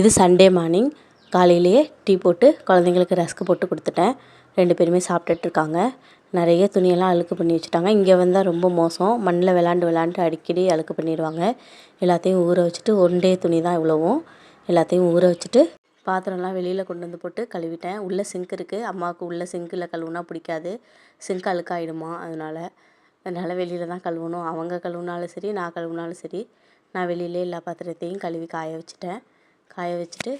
இது Sunday morning காலையிலேயே tea போட்டு குழந்தைங்களுக்கு ரஸ்க்கு போட்டு கொடுத்துட்டேன். ரெண்டு பேருமே சாப்பிட்டுட்டு இருக்காங்க. நிறைய துணியெல்லாம் அழுக்கு பண்ணி வச்சுட்டாங்க. இங்கே வந்தால் ரொம்ப மோசம். மண்ணில் விளாண்டு விளாண்டு அடிக்கடி அழுக்கு பண்ணிடுவாங்க. எல்லாத்தையும் ஊற வச்சுட்டு ஒன் டே துணி தான் இவ்வளவும். எல்லாத்தையும் ஊற வச்சுட்டு பாத்திரம்லாம் வெளியில் கொண்டு வந்து போட்டு கழுவிட்டேன். உள்ளே சிங்க் இருக்குது அம்மாவுக்கு உள்ளே சிங்கில் கழுவுனா பிடிக்காது. சிங்க் அழுக்காயிடுமா அதனால். அதனால் வெளியில் தான் கழுவணும். அவங்க கழுவுனாலும் சரி நான் கழுவுனாலும் சரி நான் வெளியிலே எல்லா பாத்திரத்தையும் கழுவி காய வச்சுட்டேன். காய வச்சுட்டு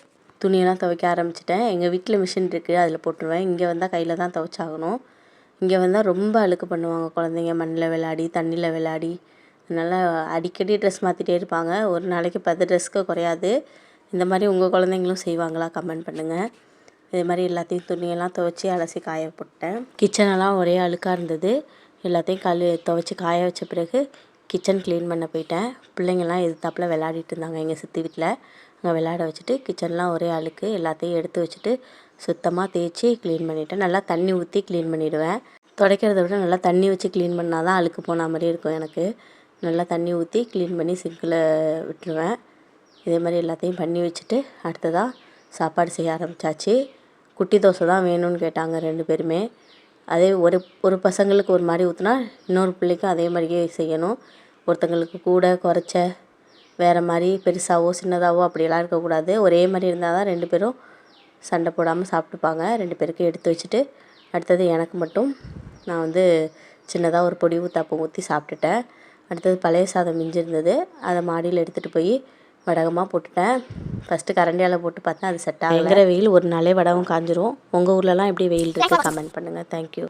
துணியெல்லாம் துவைக்க ஆரம்பிச்சிட்டேன். எங்கள் வீட்டில் மிஷின் இருக்குது அதில் போட்டுருவேன். இங்கே வந்தால் கையில் தான் துவைச்சாகணும். இங்கே வந்தால் ரொம்ப அழுக்கு பண்ணுவாங்க குழந்தைங்க. மண்ணில் விளையாடி தண்ணியில் விளையாடி. அதனால் அடிக்கடி ட்ரெஸ் மாற்றிட்டே இருப்பாங்க. ஒரு நாளைக்கு பத்து ட்ரெஸ்க்கு குறையாது. இந்த மாதிரி உங்கள் குழந்தைங்களும் செய்வாங்களா? கமெண்ட் பண்ணுங்கள் இது மாதிரி எல்லாத்தையும் துணியெல்லாம் துவைச்சி அலசி காய போட்டேன் கிச்சனெல்லாம் ஒரே அழுக்காக இருந்தது. எல்லாத்தையும் கழு துவைச்சி காய வச்ச பிறகு கிச்சன் க்ளீன் பண்ண போயிட்டேன். பிள்ளைங்கள்லாம் எதிர்த்தாப்புல விளையாடிட்டு இருந்தாங்க எங்கள் சித்தி வீட்டில் அங்கே விளையாட வச்சுட்டு கிச்சன்லாம் ஒரே அழுக்கு எல்லாத்தையும் எடுத்து வச்சுட்டு சுத்தமாக தேய்ச்சி க்ளீன் பண்ணிவிட்டேன் நல்லா தண்ணி ஊற்றி க்ளீன் பண்ணிவிடுவேன் துடைக்கிறத விட நல்லா தண்ணி வச்சு க்ளீன் பண்ணால் தான் அழுக்கு போன மாதிரி இருக்கும் எனக்கு. நல்லா தண்ணி ஊற்றி க்ளீன் பண்ணி சிங்கில் விட்டுருவேன். இதே மாதிரி எல்லாத்தையும் பண்ணி வச்சுட்டு அடுத்ததாக சாப்பாடு செய்ய ஆரம்பித்தாச்சு குட்டி தோசை தான் வேணும்னு கேட்டாங்க ரெண்டு பேருமே. அதே ஒரு ஒரு பசங்களுக்கு ஒரு மாதிரி ஊற்றினா இன்னொரு பிள்ளைக்கும் அதே மாதிரியே செய்யணும். ஒருத்தங்களுக்கு கூட குறைச்ச வேறு மாதிரி பெருசாகவோ சின்னதாகவோ அப்படியெல்லாம் இருக்கக்கூடாது. ஒரே மாதிரி இருந்தால் தான் ரெண்டு பேரும் சண்டை போடாமல் சாப்பிட்டுப்பாங்க. ரெண்டு பேருக்கும் எடுத்து வச்சுட்டு அடுத்தது எனக்கு மட்டும். நான் வந்து சின்னதாக ஒரு பொடி ஊத்தாப்பம் ஊற்றி சாப்பிட்டுட்டேன். அடுத்தது பழைய சாதம் மிஞ்சிருந்தது. அதை மாடியில் எடுத்துகிட்டு போய் வடகமாக போட்டுட்டேன். ஃபஸ்ட்டு கரண்டியால் போட்டு பார்த்தேன் அது செட் ஆகலை. வெயில் ஒரு நாளே வடகம் காஞ்சிரும். உங்கள் ஊர்லலாம் எப்படி வெயில் இருக்குது கமெண்ட் பண்ணுங்கள் தேங்க்யூ